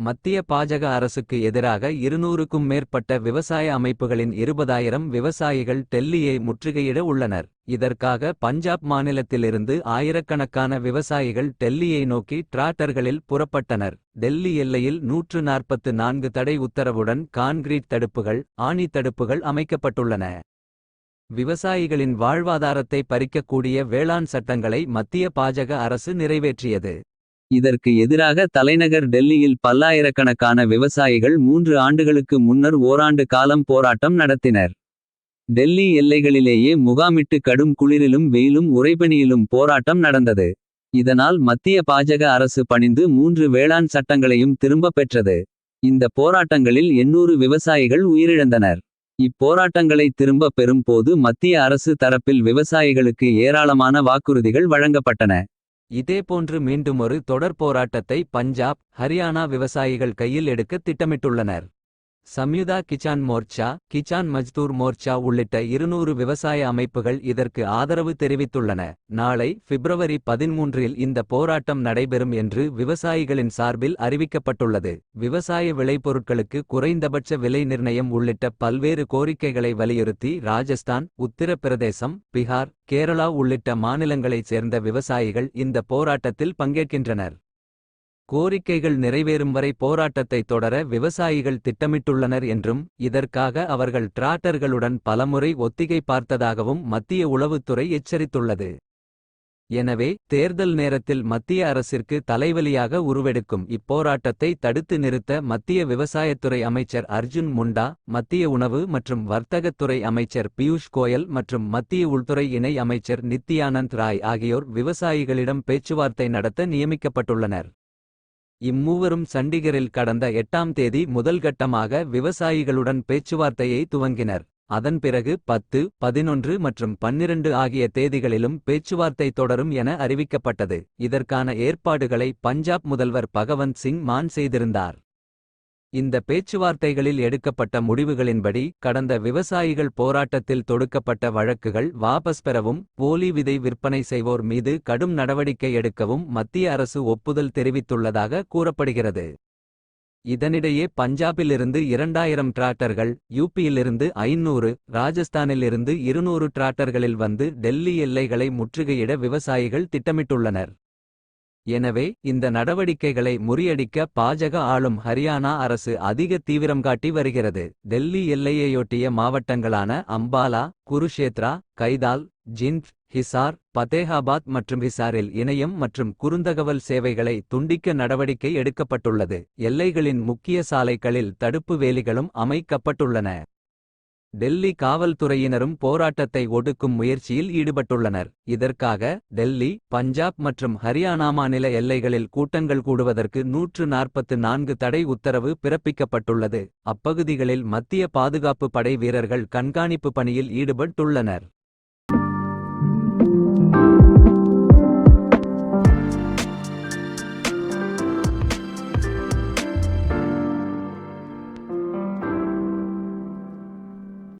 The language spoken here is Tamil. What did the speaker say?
மத்திய பாஜக அரசுக்கு எதிராக இருநூறுக்கும் மேற்பட்ட விவசாய அமைப்புகளின் இருபதாயிரம் விவசாயிகள் டெல்லியை முற்றுகையிட உள்ளனர். இதற்காக பஞ்சாப் மாநிலத்திலிருந்து ஆயிரக்கணக்கான விவசாயிகள் டெல்லியை நோக்கி டிராக்டர்களில் புறப்பட்டனர். டெல்லி எல்லையில் நூற்று நாற்பத்து நான்கு தடை உத்தரவுடன் கான்கிரீட் தடுப்புகள் ஆணி தடுப்புகள் அமைக்கப்பட்டுள்ளன. விவசாயிகளின் வாழ்வாதாரத்தை பறிக்கக்கூடிய வேளாண் சட்டங்களை மத்திய பாஜக அரசு நிறைவேற்றியது. இதற்கு எதிராக தலைநகர் டெல்லியில் பல்லாயிரக்கணக்கான விவசாயிகள் மூன்று ஆண்டுகளுக்கு முன்னர் ஓராண்டு காலம் போராட்டம் நடத்தினர். டெல்லி எல்லைகளிலேயே முகாமிட்டு கடும் குளிரிலும் வெயிலும் உறைபனியிலும் போராட்டம் நடந்தது. இதனால் மத்திய பாஜக அரசு பணிந்து மூன்று வேளாண் சட்டங்களையும் திரும்பப் பெற்றது. இந்த போராட்டங்களில் எண்ணூறு விவசாயிகள் உயிரிழந்தனர். இப்போராட்டங்களை திரும்ப பெறும் போது மத்திய அரசு தரப்பில் விவசாயிகளுக்கு ஏராளமான வாக்குறுதிகள் வழங்கப்பட்டன. இதேபோன்று மீண்டுமொரு தொடர் போராட்டத்தை பஞ்சாப் ஹரியானா விவசாயிகள் கையில் எடுக்க திட்டமிட்டுள்ளனர். சம்யுதா கிசான் மோர்ச்சா கிசான் மஜ்தூர் மோர்ச்சா உள்ளிட்ட இருநூறு விவசாய அமைப்புகள் இதற்கு ஆதரவு தெரிவித்துள்ளன. நாளை பிப்ரவரி பதிமூன்றில் இந்த போராட்டம் நடைபெறும் என்று விவசாயிகளின் சார்பில் அறிவிக்கப்பட்டுள்ளது. விவசாய விளைபொருட்களுக்கு குறைந்தபட்ச விலை நிர்ணயம் உள்ளிட்ட பல்வேறு கோரிக்கைகளை வலியுறுத்தி ராஜஸ்தான் உத்தரப்பிரதேசம் பிகார் கேரளா உள்ளிட்ட மாநிலங்களைச் சேர்ந்த விவசாயிகள் இந்த போராட்டத்தில் பங்கேற்கின்றனர். கோரிக்கைகள் நிறைவேறும் வரை போராட்டத்தை தொடர விவசாயிகள் திட்டமிட்டுள்ளனர் என்றும் இதற்காக அவர்கள் டிராக்டர்களுடன் பலமுறை ஒத்திகை பார்த்ததாகவும் மத்திய உளவுத்துறை எச்சரித்துள்ளது. எனவே தேர்தல் நேரத்தில் மத்திய அரசிற்கு தலைவலியாக உருவெடுக்கும் இப்போராட்டத்தை தடுத்து நிறுத்த மத்திய விவசாயத்துறை அமைச்சர் அர்ஜுன் முண்டா மத்திய உணவு மற்றும் வர்த்தகத்துறை அமைச்சர் பியூஷ் கோயல் மற்றும் மத்திய உள்துறை இணை அமைச்சர் நித்யானந்த் ராய் ஆகியோர் விவசாயிகளிடம் பேச்சுவார்த்தை நடத்த நியமிக்கப்பட்டுள்ளனர். இம்மூவரும் சண்டிகரில் கடந்த எட்டாம் தேதி முதல்கட்டமாக விவசாயிகளுடன் பேச்சுவார்த்தையை துவங்கினர். அதன் பிறகு பத்து பதினொன்று மற்றும் பன்னிரண்டு ஆகிய தேதிகளிலும் பேச்சுவார்த்தை தொடரும் என அறிவிக்கப்பட்டது. இதற்கான ஏற்பாடுகளை பஞ்சாப் முதல்வர் பகவந்த் சிங் மான் செய்திருந்தார். இந்த பேச்சுவார்த்தைகளில் எடுக்கப்பட்ட முடிவுகளின்படி கடந்த விவசாயிகள் போராட்டத்தில் தொடுக்கப்பட்ட வழக்குகள் வாபஸ் பெறவும் போலி விதை விற்பனை செய்வோர் மீது கடும் நடவடிக்கை எடுக்கவும் மத்திய அரசு ஒப்புதல் தெரிவித்துள்ளதாக கூறப்படுகிறது. இதனிடையே பஞ்சாபிலிருந்து இரண்டாயிரம் டிராக்டர்கள் யூபியிலிருந்து ஐநூறு ராஜஸ்தானிலிருந்து இருநூறு டிராக்டர்களில் வந்து டெல்லி எல்லைகளை முற்றுகையிட விவசாயிகள் திட்டமிட்டுள்ளனர். எனவே இந்த நடவடிக்கைகளை முறியடிக்க பாஜக ஆளும் ஹரியானா அரசு அதிக தீவிரம் காட்டி வருகிறது. டெல்லி எல்லையையொட்டிய மாவட்டங்களான அம்பாலா குருஷேத்ரா கைதால் ஜிந்த் ஹிசார் பதேகாபாத் மற்றும் ஹிசாரில் இணையம் மற்றும் குறுந்தகவல் சேவைகளை துண்டிக்க நடவடிக்கை எடுக்கப்பட்டுள்ளது. எல்லைகளின் முக்கிய சாலைகளில் தடுப்பு வேலிகளும் அமைக்கப்பட்டுள்ளன. டெல்லி காவல்துறையினரும் போராட்டத்தை ஒடுக்கும் முயற்சியில் ஈடுபட்டுள்ளனர். இதற்காக டெல்லி பஞ்சாப் மற்றும் ஹரியானா மாநில எல்லைகளில் கூட்டங்கள் கூடுவதற்கு நூற்று நாற்பத்து நான்கு தடை உத்தரவு பிறப்பிக்கப்பட்டுள்ளது. அப்பகுதிகளில் மத்திய பாதுகாப்பு படை வீரர்கள் கண்காணிப்பு பணியில் ஈடுபட்டுள்ளனர்.